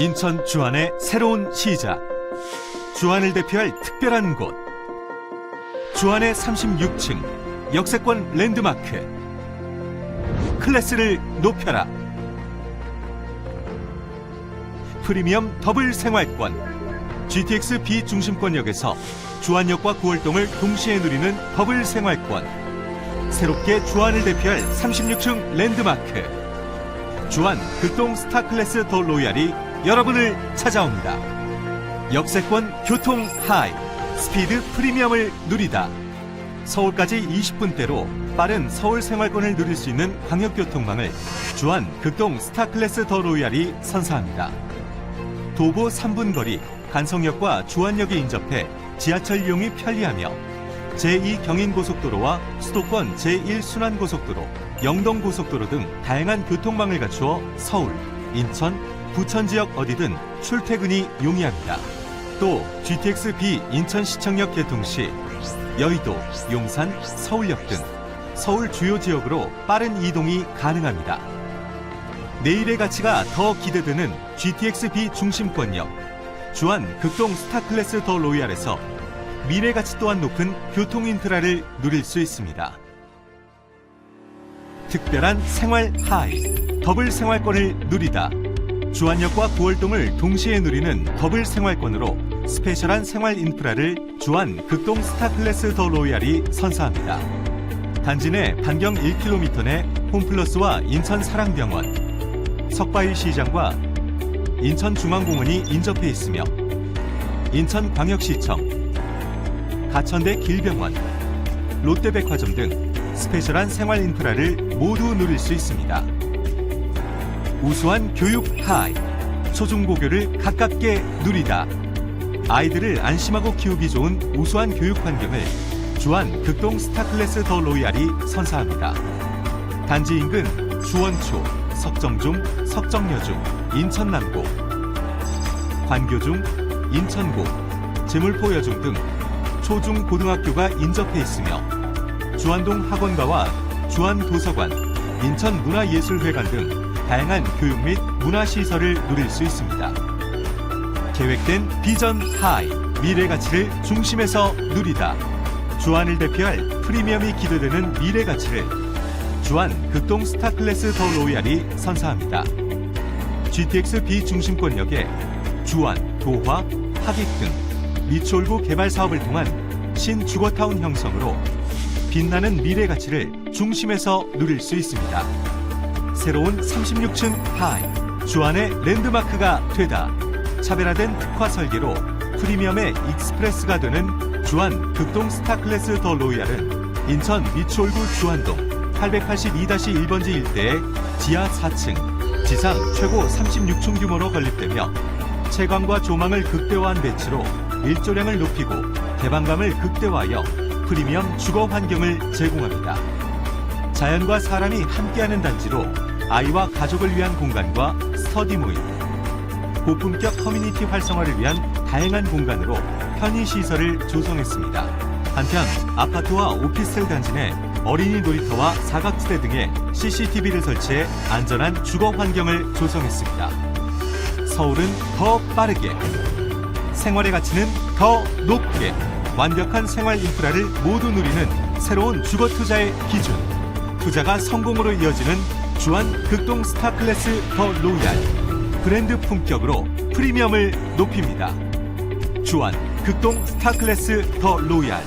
인천 주안의 새로운 시작. 주안을 대표할 특별한 곳. 주안의 36층 역세권 랜드마크. 클래스를 높여라. 프리미엄 더블 생활권. GTX 비중심권역에서 주안역과 구월동을 동시에 누리는 더블 생활권. 새롭게 주안을 대표할 36층 랜드마크. 주안 극동 스타클래스 더 로얄이 여러분을 찾아옵니다. 역세권 교통 하이, 스피드 프리미엄을 누리다. 서울까지 20분대로 빠른 서울 생활권을 누릴 수 있는 광역교통망을 주안 극동 스타클래스 더 로얄이 선사합니다. 도보 3분 거리 간성역과 주안역에 인접해 지하철 이용이 편리하며 제2경인고속도로와 수도권 제1순환고속도로, 영동고속도로 등 다양한 교통망을 갖추어 서울, 인천, 부천 지역 어디든 출퇴근이 용이합니다. 또 GTX B 인천시청역 개통 시 여의도, 용산, 서울역 등 서울 주요 지역으로 빠른 이동이 가능합니다. 내일의 가치가 더 기대되는 GTX B 중심권역 주안 극동 스타클래스 더 로얄에서 미래 가치 또한 높은 교통 인프라를 누릴 수 있습니다. 특별한 생활 하이 더블 생활권을 누리다 주안역과 구월동을 동시에 누리는 더블 생활권으로 스페셜한 생활 인프라를 주안 극동 스타클래스 더 로얄이 선사합니다. 단지 내 반경 1km 내 홈플러스와 인천 사랑병원, 석바위 시장과 인천중앙공원이 인접해 있으며 인천광역시청, 가천대 길병원, 롯데백화점 등 스페셜한 생활 인프라를 모두 누릴 수 있습니다. 우수한 교육 하이, 초중고교를 가깝게 누리다. 아이들을 안심하고 키우기 좋은 우수한 교육 환경을 주안 극동 스타클래스 더 로얄이 선사합니다. 단지 인근 주원초, 석정중, 석정여중, 인천남고, 관교중, 인천고, 제물포여중 등 초중 고등학교가 인접해 있으며 주안동 학원가와 주안도서관, 인천문화예술회관 등 다양한 교육 및 문화시설을 누릴 수 있습니다. 계획된 비전 하이, 미래 가치를 중심에서 누리다. 주안을 대표할 프리미엄이 기대되는 미래 가치를 주안 극동 스타클래스 더 로얄이 선사합니다. GTX 비중심권역에 주안, 도화, 하객 등 미추홀구 개발 사업을 통한 신주거타운 형성으로 빛나는 미래 가치를 중심에서 누릴 수 있습니다. 새로운 36층 하이, 주안의 랜드마크가 되다. 차별화된 특화 설계로 프리미엄의 익스프레스가 되는 주안 극동 스타클래스 더 로얄은 인천 미추홀구 주안동 882-1번지 일대의 지하 4층, 지상 최고 36층 규모로 건립되며 채광과 조망을 극대화한 배치로 일조량을 높이고 개방감을 극대화하여 프리미엄 주거 환경을 제공합니다. 자연과 사람이 함께하는 단지로 아이와 가족을 위한 공간과 스터디 모임, 고품격 커뮤니티 활성화를 위한 다양한 공간으로 편의 시설을 조성했습니다. 한편 아파트와 오피스텔 단지 내 어린이 놀이터와 사각지대 등에 CCTV를 설치해 안전한 주거 환경을 조성했습니다. 서울은 더 빠르게, 생활의 가치는 더 높게, 완벽한 생활 인프라를 모두 누리는 새로운 주거 투자의 기준. 투자가 성공으로 이어지는 주안 극동 스타클래스 더 로얄. 브랜드 품격으로 프리미엄을 높입니다. 주안 극동 스타클래스 더 로얄.